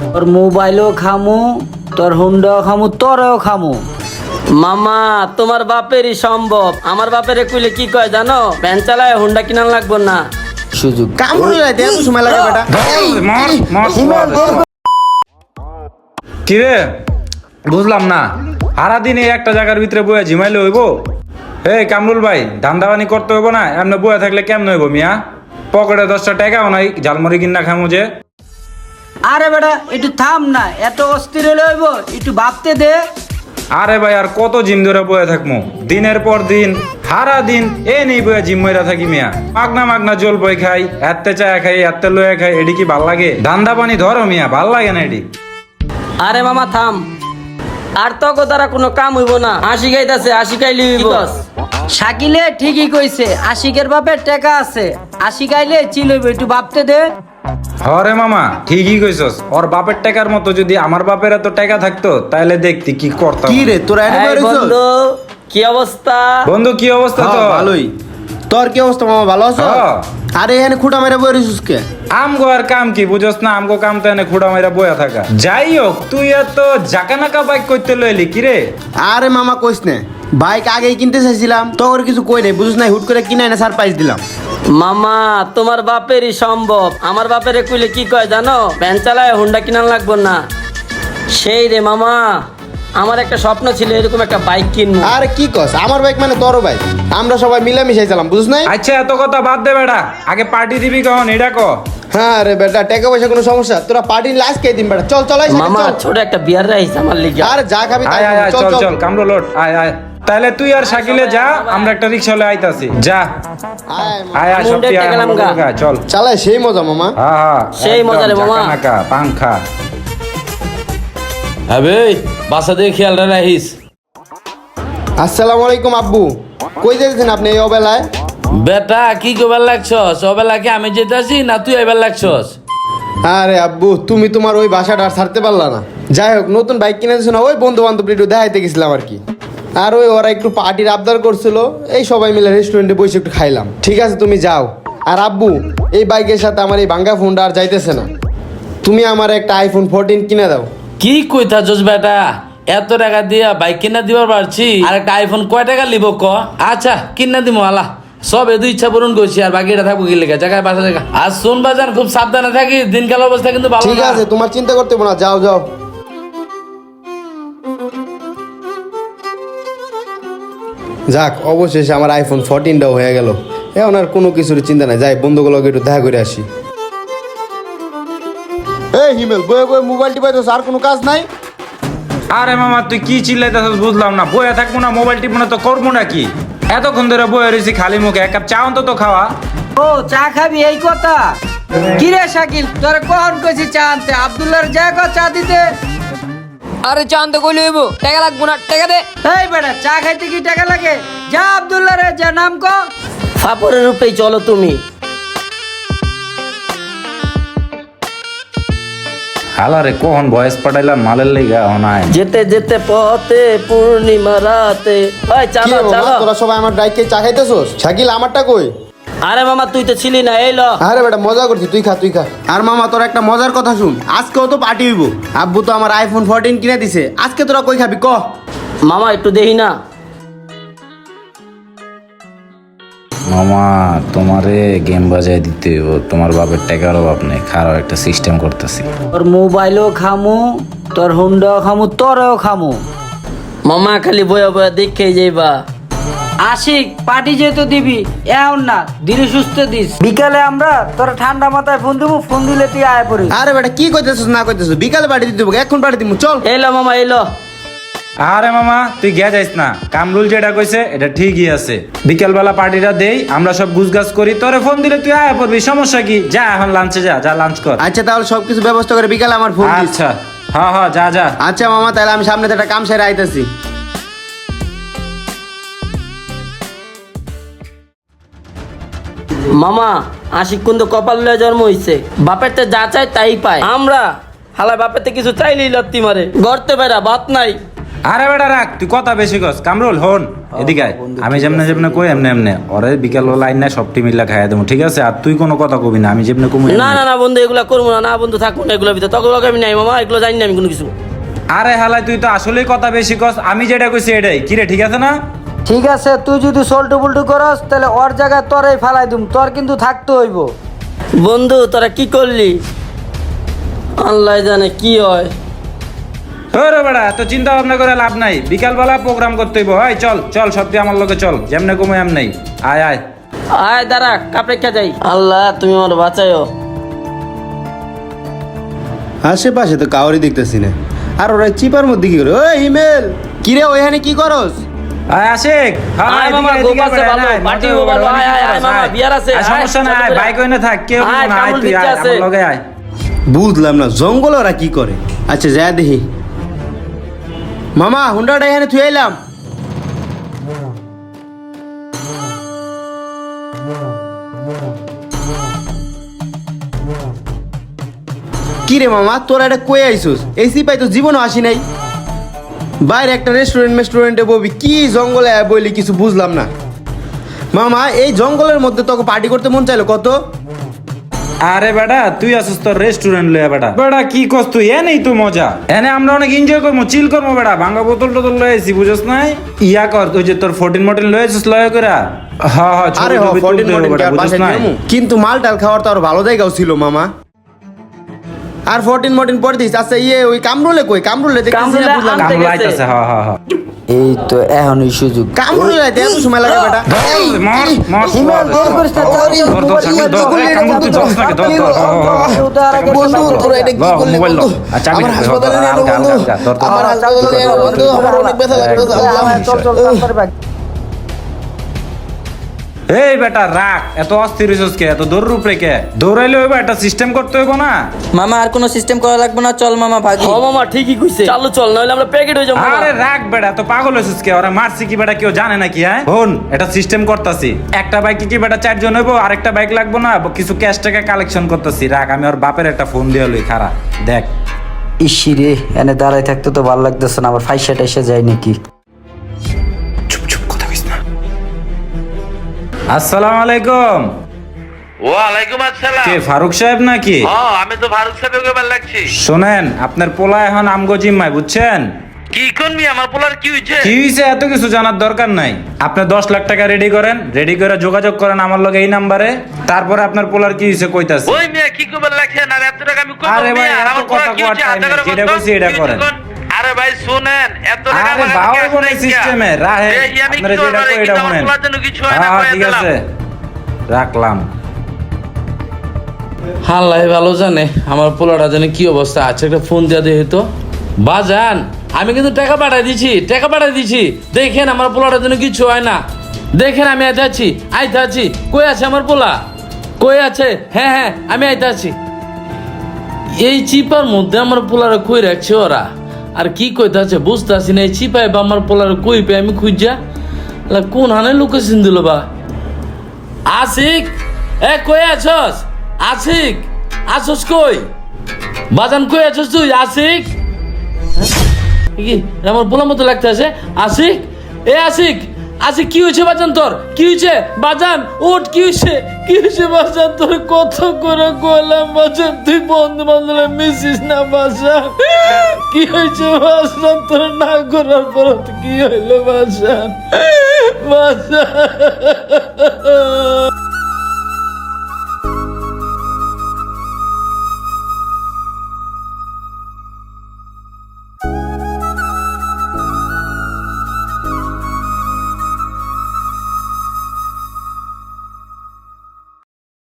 তোর মোবাইলও খামু তোর হুন্ডাও খামু তোরও খামু। মামা তোমার বাপেরই সম্ভব। আমার বাপেরে কইলে কি কয় জানো? ভ্যান চালায় হুন্ডা কিনান লাগবো না। সুযোগ। কামড় লাইতে এত সময় লাগে বেটা। কিরে? বুঝলাম না। সারাদিন এই একটা জায়গার ভিতরে বয়ে ঝিমাইলে হইব? হে কামরুল ভাই ধান্দা ধান্দাবানি করতে হইব না? এমনি বয়ে থাকলে কেমন হইব মিয়া? পকেটে দশটা টাকাও নাই ঝালমুড়ি কিনা খামু যে। আরে বেটা একটু থাম না এত অস্থির হলে হইব একটু ভাবতে দে। আরে ভাই আর কত জিম ধরে বয়ে থাকমু? দিনের পর দিন সারা দিন এ নেই বয়ে জিম মইরা থাকি মিয়া। মাগনা মাগনা জল বই খাই এত্তে চায়া খাই এত্তে লয়ে খাই এডি কি ভালো লাগে? ধান্দা পানি ধরো মিয়া ভালো লাগে না এডি। আরে মামা থাম। আর তো দ্বারা কোনো কাম হইব না। হাসি গাইতাছে হাসি গাইলি হইব। শাকিলে ঠিকই কইছে আশিকের বাপের টাকা আছে। আশিক আইলে চিল হইব একটু ভাবতে দে। হরে মামা ঠিকই কইছস। ওর বাপের টাকার মতো যদি আমার বাপের এত টাকা থাকতো তাহলে দেখতি কি করতাম। কি রে তোরা এনে এই বইরিস বন্ধু কি অবস্থা? বন্ধু কি অবস্থা তো ভালোই। তোর কি অবস্থা মামা ভালো আছো? হ্যাঁ। আরে এখানে খুঁটা মেরে বইরিস কে? আমগো আর কাম কি বুঝস না আমগো কাম তো এনে খুঁড়া মাইরা বয়া থাকা। যাই হোক তুই এত জাকানাকা বাইক করতে লইলি কি রে? আরে মামা কইস না বাইক আগেই কিনতে চাইছিলাম তোর কিছু কই নাই বুঝছ না হুট করে কিনে এনে সারপ্রাইজ দিলাম। মামা তোমার বাপেরই সম্ভব। আমার বাপের কইলে কি কয় জানো? ভ্যান চালায় হুন্ডা কিনান লাগবো না। সেই রে মামা আমার একটা স্বপ্ন ছিল এরকম একটা বাইক কিনবো। আর কি কস? আমার বাইক মানে তোর বাইক। আমরা সবাই মিলামিশাই চালাম বুঝছ নাই? আচ্ছা এত কথা বাদ দে বেটা। আগে পার্টি দিবি কখন এটা ক। হ্যাঁ রে বেটা টাকা পয়সা কোনো সমস্যা। তোরা পার্টি লাস্ট কে দিন বেটা। চল চল আয় মামা ছোট একটা বিয়ার রাইস আমার লিগে। আর যা খাবি তাই আয় আয় আয়, চল চল কামড়ো লোট আয় আয়। তাহলে তুই আর শাকিলে যা আমরা একটা রিক্সা লয়ে আইতাছি। যা। আয়। আয় সব টিয়া গেলাম গা। গা, চল। চালায় সেই মজা মামা। হ্যাঁ হ্যাঁ সেই মজা রে মামা। জাকানাকা, পাংখা। আবে বাসা দিয়ে খেয়ালটা রাখিস। আসসালামু আলাইকুম আব্বু। কই যাইতেছেন আপনি এই অবেলায়? বেটা কি কবার লাগছস? ওবেলা কি আমি যেতেছি না তুই এবার লাগছস? আরে আব্বু তুমি তোমার ওই বাসাটা আর ছাড়তে পারলা না। যাই হোক নতুন বাইক কিনে দিছো না? ওই বন্ধু বান্ধব একটু দেখাইতে গেছিলাম আর কি। আর ওই ওরা একটু পার্টির আবদার করছিল। এই সবাই মিলে রেস্টুরেন্টে বসে একটু খাইলাম। ঠিক আছে তুমি যাও। আর আব্বু এই বাইকের সাথে আমার এই ভাঙ্গা ফোনটা আর যাইতেছে না। তুমি আমার একটা আইফোন ফোরটিন কিনে দাও। কি কইতাছস বেটা? এত টাকা দিয়া বাইক কিনা দিবার পারছি? আর একটা আইফোন কয় টাকা লিব ক? আচ্ছা কিনা দিব আলা সব এদু ইচ্ছা পূরণ করছি আর বাকিটা থাকব কি লেগে। জায়গায় বাসা জায়গা। আর শুন বাজার খুব সাবধানে থাকি দিনকাল অবস্থা কিন্তু ভালো ঠিক আছে তোমার চিন্তা করতে না। যাও যাও। যাক অবশেষে আমার আইফোন ফোরটিনটাও হয়ে গেল। এখন আর কোনো কিছুর চিন্তা নাই। যাই বন্ধুগুলোকে একটু দেখা করে আসি। এই হিমেল বয়ে বয়ে মোবাইল টিপাই তো আর কোনো কাজ নাই? আরে মামা তুই কি চিল্লাইতেছিস বুঝলাম না। বয়ে থাকব না মোবাইল টিপবো না তো করব না কি এতক্ষণ ধরে বয়ে রয়েছি খালি মুখে। এক কাপ চা অন্তত খাওয়া। ও চা খাবি এই কথা? কিরে শাকিল তোর কখন কইছি চা আনতে? আব্দুল্লাহর কো চা দিতে? আরে চান্দ কইলে হইব টাকা লাগবো না টাকা দে। এই বেটা চা খাইতে কি টাকা লাগে? যা আব্দুল্লাহ রে যা নাম কো। ফাপরের রূপেই চলো তুমি। হালারে কখন বয়স পাঠাইলাম মালের লেগা হনায় যেতে যেতে পথে পূর্ণিমা রাতে। ওই চালো চালো। তোরা সবাই আমার বাইককে চা খাইতেছোস? শাকিল আমারটা কই? আরে মামা তুই তো ছিলি না এই ল। আরে বেটা মজা করছি তুই খা তুই খা। আর মামা তোর একটা মজার কথা শুন। আজকেও তো পার্টি হইব। আব্বু তো আমার আইফোন ফোরটিন কিনে দিছে। আজকে তোরা কই খাবি ক? মামা একটু দেখি না। মামা তোমারে গেম বাজায় দিতে হইব। তোমার বাপের টাকার অভাব নেই খারাপ একটা সিস্টেম করতেছি। তোর মোবাইলও খামু তোর হুন্ডাও খামু তোরও খামু। মামা খালি বয়া বয়া দেখে যাইবা। আশিক পার্টি যেহেতু দিবি এমন না ধীরে সুস্থ দিস। বিকালে আমরা তোর ঠান্ডা মাথায় ফোন দিব ফোন দিলে তুই আয় পড়িস। আরে বেটা কি কইতেছিস না কইতেছিস? বিকালে পার্টি দিতে হবে এখন পার্টি দিব চল। এলো মামা এলো। আরে মামা তুই গে যাইস না। কামরুল যেটা কইছে এটা ঠিকই আছে। বিকেল বেলা পার্টিটা দেই আমরা সব গুজগাছ করি তোরে ফোন দিলে তুই আয়া পড়বি সমস্যা কি? যা এখন লাঞ্চে যা যা লাঞ্চ কর। আচ্ছা তাহলে সবকিছু ব্যবস্থা করে বিকালে আমার ফোন দিস। আচ্ছা হ্যাঁ হ্যাঁ যা যা। আচ্ছা মামা তাহলে আমি সামনে থেকে একটা কাম সেরে আইতাছি। মামা আশিক কুন্দ কপাল লয়ে জন্ম হইছে। বাপের তো যা চাই তাই পায়। আমরা হালা বাপের তো কিছু চাইলেই লত্তি মারে। গড়তে বেড়া ভাত নাই। আরে বেটা রাখ তুই কথা বেশি কস। কামরুল হন এদিকে আমি যেমনে যেমনে কই এমনে এমনে। ওরে বিকাল লাইন না সব টিমিল্লা খাইয়া দেবো ঠিক আছে? আর তুই কোনো কথা কবি না আমি যেমনে কমু না না না বন্ধু এগুলা করব না। না বন্ধু থাকব না এগুলো ভিতরে। তখন আমি নাই মামা এগুলো জানি না আমি কোনো কিছু। আরে হালাই তুই তো আসলেই কথা বেশি কস। আমি যেটা কইছি এটাই। কিরে ঠিক আছে না? ঠিক আছে তুই যদি সল্টু বুল্টু করস তাহলে ওর জায়গায় তোরাই ফেলাই দিম তোর কিন্তু থাকতে হইব। বন্ধু তোরা কি করলি? আল্লাহ জানে কি হয়। ওরে বেড়া তো চিন্তা ভাবনা করে লাভ নাই। বিকাল বেলা প্রোগ্রাম করতে হইব। হয় চল চল সত্যি আমার লোকে চল। যেমনে কমে এম নাই। আয় আয়। আয় দাঁড়া কাপড়ে যাই। আল্লাহ তুমি আমার বাঁচাইও আশেপাশে তো কাউরি দেখতেছি না। আর ওরা চিপার মধ্যে কি করে? ওই ইমেল! কিরে ওইখানে কি করস? আয় আশিক মামা, গোপ আছে ভালো, পার্টি ভালো, আয়, আয়, আয়, মামা, বিয়ার আছে, আয়, আয়, সমস্যা নাই চলো আয়, বেড়া। বাইক ওইনে থাক কেউ না আয় তুই আয় আমার লগে আয়। বুঝলাম না জঙ্গল ওরা কি করে? আচ্ছা যা দেখি। মামা হুন্ডাটা এখানে থুয়ে এলাম। কি রে মামা তোরা এটা কই আইসুস? এই সিপাই তো জীবনও আসি নাই। বাইরে একটা রেস্টুরেন্ট মেস্টুরেন্টে ববি কি জঙ্গলে বলি কিছু বুঝলাম না। মামা এই জঙ্গলের মধ্যে তোকে পার্টি করতে মন চাইলো কত? আরে বেটা তুই আসিস তোর রেস্টুরেন্ট লয়ে বেটা। বেটা কি কস তুই? এ নেই তো মজা। এনে আমরা অনেক এনজয় করব চিল করব বেটা। ভাঙ্গা বোতল টোতল লয়ে আইছি বুঝছ নাই? ইয়া কর তুই যে তোর ফোরটিন মোটিন লয়ে আছিস লয়ে করে হ্যাঁ হ্যাঁ? কিন্তু মাল টাল খাওয়ার তো আর ভালো জায়গাও ছিল মামা। আর ফোরটিন মর্টিন পরে দিস আচ্ছা ইয়ে ওই কামরুলে কই কামরুলে দেখতেছি কামরুলে না বুঝলাম না। আনতে কাম গেছে। লাইতাছে হ্যাঁ হ্যাঁ হ্যাঁ এই তো এখনই সুযোগ কামরুলে যাইতে এত সময় লাগে বেটা মর, মর, হিমেল। দেরি করিস না, ধর, নিয়ে ধর, চল, এই কামড় তুই ধরস নাকি? উদার আগে বন্ধু তোরা এটা কি করলি। বন্ধু আচ্ছা, আমি হাসপাতালে নিয়ে বন্ধু। আমার হাসপাতালে নিয়ে বন্ধু আমার অনেক ব্যথা লাগবে হ্যাঁ, চল চল তাড়াতাড়ি ভাগ। এই বেটা রাখ। এত অস্থির হইছস কে? এত দৌড় রূপ রেখে। দৌড়াইলে হইব একটা সিস্টেম করতে হইব না? মামা আর কোনো সিস্টেম করা লাগবে না। চল মামা ভাগি। ও মামা ঠিকই কইছে। চালু চল নাহলে আমরা প্যাকেট হয়ে যাব। আরে রাখ বেটা এত পাগল হইছস কে? ওরা মারছি কি বেটা কেউ জানে নাকি হ্যাঁ? হন এটা সিস্টেম করতাছি। একটা বাইকে কি বেটা চারজন হইব আরেকটা বাইক লাগবো না? কিছু ক্যাশ টাকা কালেকশন করতেছি। রাখ আমি ওর বাপের একটা ফোন দিয়ে লই খারা দেখ। ইসি রে এনে দাঁড়াই থাকতে তো ভালো লাগতেছে না আবার ফাইসা টাইসা যায় নাকি? আসসালামু আলাইকুম। ওয়ালাইকুম আসসালাম। কে ফারুক সাহেব নাকি? ও আমি তো ফারুক সাহেবের ব্যাপার লাগছি। শোনেন আপনার পোলা এখন আমগো জিম্মায় বুঝছেন? কি করবি? আমার পোলার কি হয়েছে কি হয়েছে এত কিছু জানার দরকার নাই। আপনি দশ লাখ টাকা রেডি করেন রেডি করে যোগাযোগ করেন আমার লগে এই নাম্বারে। তারপরে আপনার পোলার কি হয়েছে কইতাছে। ওই মেয়ে কি করবার লাগছে না এত টাকা আমি আরে ভাই, এত কথা যেটা এটা করেন। আরে ভাই শুনেন এত টাকা আরে আমার কোন সিস্টেমে রাহে আপনারা যেটা কই এটা শুনেন কিছু হয় না, ঠিক আছে। রাখলাম। হাল্লাই ভালো জানে আমার পোলাটা জানে কি অবস্থা আছে একটা ফোন দিয়া দিয়ে তো বাজান আমি কিন্তু টাকা পাঠাই দিছি টাকা পাঠাই দিছি। দেখেন আমার পোলাটার জন্য কিছু হয় না। দেখেন আমি আইতে আছি আইতে আছি। কই আছে আমার পোলা? কই আছে? হ্যাঁ হ্যাঁ আমি আইতে আছি। এই চিপার মধ্যে আমার পোলারে কই রাখছে ওরা? আর কি কইতাছে বুঝতে আসি না চিপাই বা আমার পোলার কই পে আমি খুঁজা। কোন হানে লোকেশন দিল বা? আসিক এ, কই আছস? আসিক আসস কই? বাজান, কই আছস তুই? আসিক কি, আমার পোলার মতো লাগতে আছে? আসিক এ আসিক আসিক কি হয়েছে বাজান তোর? কি হয়েছে? বাজান ওট কি হয়েছে? কি হয়েছে বাজান তোর? কত করে কইলাম বাজান? তুই বন্ধু বান্ধব মিশিস না বাজান? কি হয়েছে বাজান তোর? না করার পর কি হইল বাজান? বাজান।